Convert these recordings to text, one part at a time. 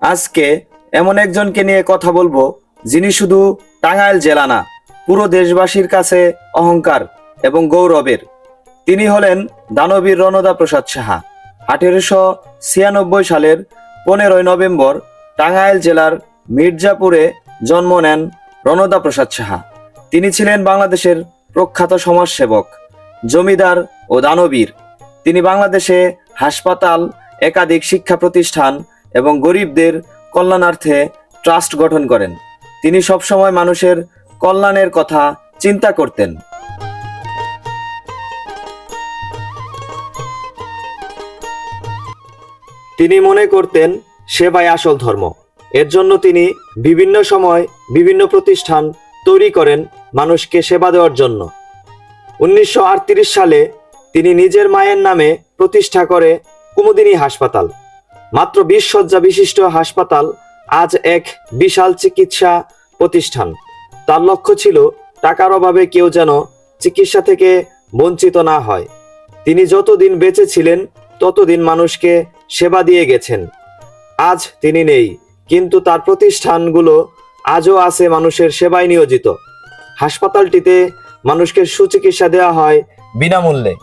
আজকে এমন একজনকে নিয়ে কথা বলব যিনি শুধু টাঙ্গাইল জেলা না, পুরো দেশবাসীর কাছে অহংকার এবং গৌরবের। তিনি হলেন দানবীর রণদা প্রসাদ সাহা। আঠেরোশো ছিয়ানব্বই সালের পনেরোই নভেম্বর টাঙ্গাইল জেলার মির্জাপুরে জন্ম নেন রণদা প্রসাদ সাহা। তিনি ছিলেন বাংলাদেশের প্রখ্যাত সমাজসেবক, জমিদার ও দানবীর। তিনি বাংলাদেশে হাসপাতাল, একাধিক শিক্ষা প্রতিষ্ঠান এবং গরিবদের কল্যাণার্থে ট্রাস্ট গঠন করেন। তিনি সবসময় মানুষের কল্যাণের কথা চিন্তা করতেন। তিনি মনে করতেন সেবাই আসল ধর্ম। এর জন্য তিনি বিভিন্ন সময় বিভিন্ন প্রতিষ্ঠান তৈরি করেন মানুষকে সেবা দেওয়ার জন্য। উনিশশো আটত্রিশ সালে তিনি নিজের মায়ের নামে প্রতিষ্ঠা করে কুমুদিনী হাসপাতাল। মাত্র বিশ শয্যা বিশিষ্ট হাসপাতাল আজ এক বিশাল চিকিৎসা প্রতিষ্ঠান। তার লক্ষ্য ছিল টাকার অভাবে কেউ যেন চিকিৎসা থেকে বঞ্চিত না হয়। তিনি যতদিন বেঁচে ছিলেন, ততদিন মানুষকে সেবা দিয়ে গেছেন। আজ তিনি নেই, কিন্তু তার প্রতিষ্ঠানগুলো আজও আছে মানুষের সেবায় নিয়োজিত। হাসপাতালটিতে মানুষকে সুচিকিৎসা দেওয়া হয় বিনামূল্যে।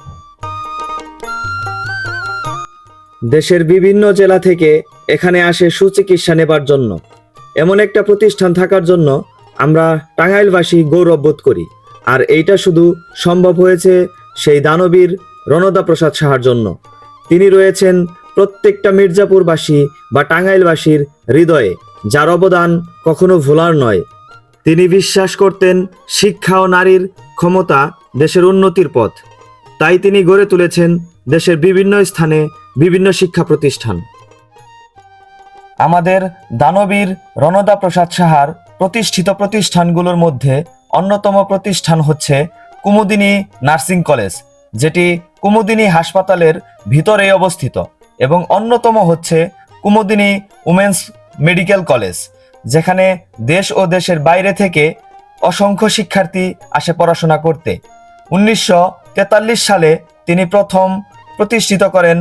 দেশের বিভিন্ন জেলা থেকে এখানে আসে সুচিকিৎসা নেবার জন্য। এমন একটা প্রতিষ্ঠান থাকার জন্য আমরা টাঙ্গাইলবাসী গৌরব বোধ করি। আর এইটা শুধু সম্ভব হয়েছে সেই দানবীর রণদা প্রসাদ সাহার জন্য। তিনি রয়েছেন প্রত্যেকটা মির্জাপুরবাসী বা টাঙ্গাইলবাসীর হৃদয়ে, যার অবদান কখনো ভোলার নয়। তিনি বিশ্বাস করতেন শিক্ষা ও নারীর ক্ষমতা দেশের উন্নতির পথ। তাই তিনি গড়ে তুলেছেন দেশের বিভিন্ন স্থানে বিভিন্ন শিক্ষা প্রতিষ্ঠান। আমাদের দানবীর রণদা প্রসাদ সাহার প্রতিষ্ঠিত প্রতিষ্ঠানগুলোর মধ্যে অন্যতম প্রতিষ্ঠান হচ্ছে কুমুদিনী নার্সিং কলেজ, যেটি কুমুদিনী হাসপাতালের ভিতরে অবস্থিত, এবং অন্যতম হচ্ছে কুমুদিনী উমেন্স মেডিকেল কলেজ, যেখানে দেশ ও দেশের বাইরে থেকে অসংখ্য শিক্ষার্থী আসে পড়াশোনা করতে। উনিশশো তেতাল্লিশ সালে তিনি প্রথম প্রতিষ্ঠিত করেন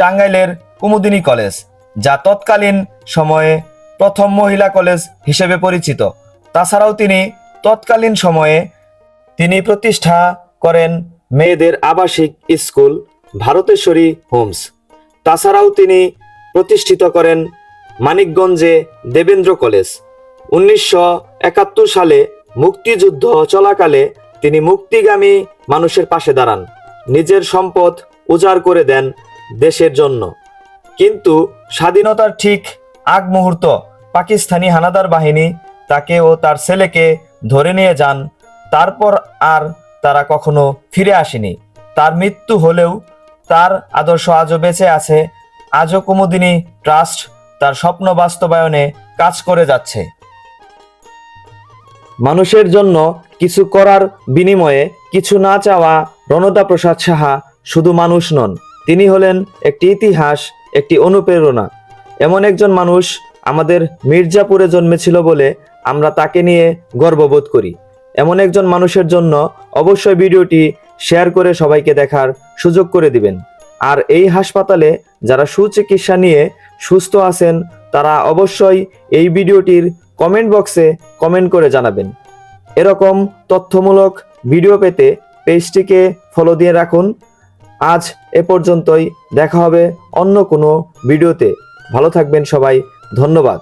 টাঙ্গাইলের কুমুদিনী কলেজ, যা তৎকালীন সময়ে প্রথম মহিলা কলেজ হিসেবে পরিচিত। তাছাড়াও তিনি তৎকালীন সময়ে তিনি প্রতিষ্ঠা করেন মেয়েদের আবাসিক স্কুল ভারতেশ্বরী হোমস। তাছাড়াও তিনি প্রতিষ্ঠিত করেন মানিকগঞ্জে দেবেন্দ্র কলেজ। উনিশশো একাত্তর সালে মুক্তিযুদ্ধ চলাকালে তিনি মুক্তিগামী মানুষের পাশে দাঁড়ান। নিজের সম্পদ উজাড় করে দেন দেশের জন্য। কিন্তু স্বাধীনতার ঠিক আগ মুহূর্ত পাকিস্তানি হানাদার বাহিনী তাকে ও তার ছেলেকে ধরে নিয়ে যান, তারপর আর তারা কখনো ফিরে আসেনি। তার মৃত্যু হলেও তার আদর্শ আজও বেঁচে আছে, আজও কুমুদিনী ট্রাস্ট তার স্বপ্ন বাস্তবায়নে কাজ করে যাচ্ছে। মানুষের জন্য কিছু করার বিনিময়ে কিছু না চাওয়া রণদা প্রসাদ সাহা শুধু মানুষ নন তিনি হলেন একটি ইতিহাস, একটি অনুপ্রেরণা। এমন একজন মানুষ আমাদের মির্জাপুরে জন্মেছিল বলে আমরা তাকে নিয়ে গর্ববোধ করি। এমন একজন মানুষের জন্য অবশ্যই ভিডিওটি শেয়ার করে সবাইকে দেখার সুযোগ করে দিবেন। আর এই হাসপাতালে যারা সুচিকিৎসা নিয়ে সুস্থ আছেন, তারা অবশ্যই এই ভিডিওটির কমেন্ট বক্সে কমেন্ট করে জানাবেন। এরকম তথ্যমূলক ভিডিও পেতে পেজটিকে ফলো দিয়ে রাখুন। আজ এ পর্যন্তই। দেখা হবে অন্য কোনো ভিডিওতে। ভালো থাকবেন সবাই। ধন্যবাদ।